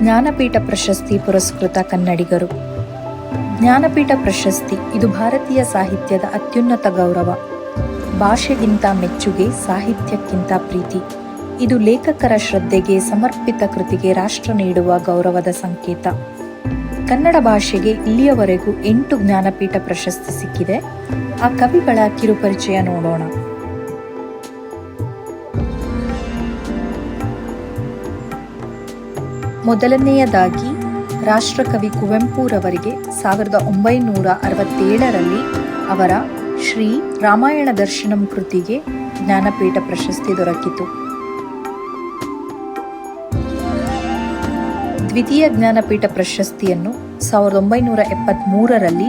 ಜ್ಞಾನಪೀಠ ಪ್ರಶಸ್ತಿ ಪುರಸ್ಕೃತ ಕನ್ನಡಿಗರು. ಜ್ಞಾನಪೀಠ ಪ್ರಶಸ್ತಿ, ಇದು ಭಾರತೀಯ ಸಾಹಿತ್ಯದ ಅತ್ಯುನ್ನತ ಗೌರವ. ಭಾಷೆಗಿಂತ ಮೆಚ್ಚುಗೆ, ಸಾಹಿತ್ಯಕ್ಕಿಂತ ಪ್ರೀತಿ. ಇದು ಲೇಖಕರ ಶ್ರದ್ಧೆಗೆ, ಸಮರ್ಪಿತ ಕೃತಿಗೆ ರಾಷ್ಟ್ರ ನೀಡುವ ಗೌರವದ ಸಂಕೇತ. ಕನ್ನಡ ಭಾಷೆಗೆ ಇಲ್ಲಿಯವರೆಗೂ ಎಂಟು ಜ್ಞಾನಪೀಠ ಪ್ರಶಸ್ತಿ ಸಿಕ್ಕಿದೆ. ಆ ಕವಿಗಳ ಕಿರುಪರಿಚಯ ನೋಡೋಣ. ಮೊದಲನೆಯದಾಗಿ ರಾಷ್ಟ್ರಕವಿ ಕುವೆಂಪುರವರಿಗೆ ಸಾವಿರದ ಒಂಬೈನೂರ ಅರವತ್ತೇಳರಲ್ಲಿ ಅವರ ಶ್ರೀ ರಾಮಾಯಣ ದರ್ಶನಂ ಕೃತಿಗೆ ಜ್ಞಾನಪೀಠ ಪ್ರಶಸ್ತಿ ದೊರಕಿತು. ದ್ವಿತೀಯ ಜ್ಞಾನಪೀಠ ಪ್ರಶಸ್ತಿಯನ್ನು ಸಾವಿರದ ಒಂಬೈನೂರ ಎಪ್ಪತ್ತ್ಮೂರರಲ್ಲಿ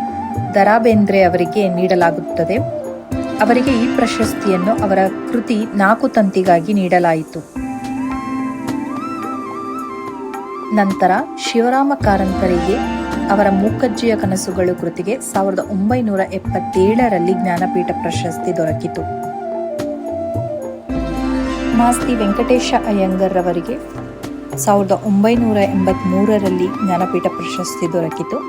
ದರಾಬೇಂದ್ರೆ ಅವರಿಗೆ ನೀಡಲಾಗುತ್ತದೆ. ಅವರಿಗೆ ಈ ಪ್ರಶಸ್ತಿಯನ್ನು ಅವರ ಕೃತಿ ನಾಲ್ಕು ತಂತಿಗಾಗಿ ನೀಡಲಾಯಿತು. ನಂತರ ಶಿವರಾಮ ಕಾರಂತರಿಗೆ ಅವರ ಮೂಕಜ್ಜಿಯ ಕನಸುಗಳು ಕೃತಿಗೆ ಸಾವಿರದ ಒಂಬೈನೂರ ಎಪ್ಪತ್ತೇಳರಲ್ಲಿ ಜ್ಞಾನಪೀಠ ಪ್ರಶಸ್ತಿ ದೊರಕಿತು. ಮಾಸ್ತಿ ವೆಂಕಟೇಶ ಅಯ್ಯಂಗರ್ರವರಿಗೆ ಸಾವಿರದ ಒಂಬೈನೂರ ಎಂಬತ್ತ್ಮೂರರಲ್ಲಿ ಜ್ಞಾನಪೀಠ ಪ್ರಶಸ್ತಿ ದೊರಕಿತು.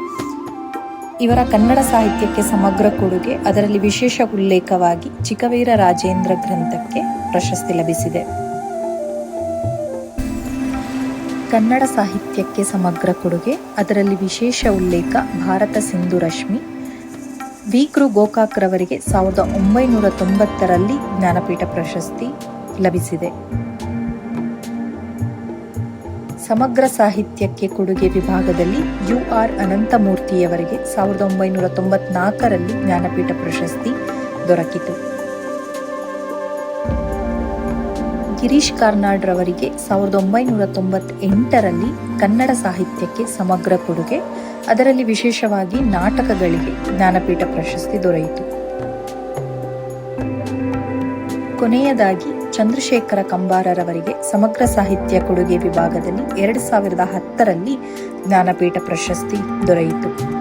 ಇವರ ಕನ್ನಡ ಸಾಹಿತ್ಯಕ್ಕೆ ಸಮಗ್ರ ಕೊಡುಗೆ, ಅದರಲ್ಲಿ ವಿಶೇಷ ಉಲ್ಲೇಖವಾಗಿ ಚಿಕ್ಕವೀರ ರಾಜೇಂದ್ರ ಗ್ರಂಥಕ್ಕೆ ಪ್ರಶಸ್ತಿ ಲಭಿಸಿದೆ. ಕನ್ನಡ ಸಾಹಿತ್ಯಕ್ಕೆ ಸಮಗ್ರ ಕೊಡುಗೆ, ಅದರಲ್ಲಿ ವಿಶೇಷ ಉಲ್ಲೇಖ ಭಾರತ ಸಿಂಧು ರಶ್ಮಿ, ವಿ. ಗೋಕಾಕ್ರವರಿಗೆ ಸಾವಿರದ ಒಂಬೈನೂರ ತೊಂಬತ್ತರಲ್ಲಿ ಜ್ಞಾನಪೀಠ ಪ್ರಶಸ್ತಿ ಲಭಿಸಿದೆ. ಸಮಗ್ರ ಸಾಹಿತ್ಯಕ್ಕೆ ಕೊಡುಗೆ ವಿಭಾಗದಲ್ಲಿ ಯು. ಆರ್. ಅನಂತಮೂರ್ತಿಯವರಿಗೆ ಸಾವಿರದ ಒಂಬೈನೂರ ತೊಂಬತ್ನಾಲ್ಕರಲ್ಲಿ ಜ್ಞಾನಪೀಠ ಪ್ರಶಸ್ತಿ ದೊರಕಿತು. ಗಿರೀಶ್ ಕಾರ್ನಾಡ್ ರವರಿಗೆ ಸಾವಿರದ ಒಂಬೈನೂರ ತೊಂಬತ್ತೆಂಟರಲ್ಲಿ ಕನ್ನಡ ಸಾಹಿತ್ಯಕ್ಕೆ ಸಮಗ್ರ ಕೊಡುಗೆ, ಅದರಲ್ಲಿ ವಿಶೇಷವಾಗಿ ನಾಟಕಗಳಿಗೆ ಜ್ಞಾನಪೀಠ ಪ್ರಶಸ್ತಿ ದೊರೆಯಿತು. ಕೊನೆಯದಾಗಿ ಚಂದ್ರಶೇಖರ ಕಂಬಾರರವರಿಗೆ ಸಮಗ್ರ ಸಾಹಿತ್ಯ ಕೊಡುಗೆ ವಿಭಾಗದಲ್ಲಿ ಎರಡು ಸಾವಿರದ ಹತ್ತರಲ್ಲಿ ಜ್ಞಾನಪೀಠ ಪ್ರಶಸ್ತಿ ದೊರೆಯಿತು.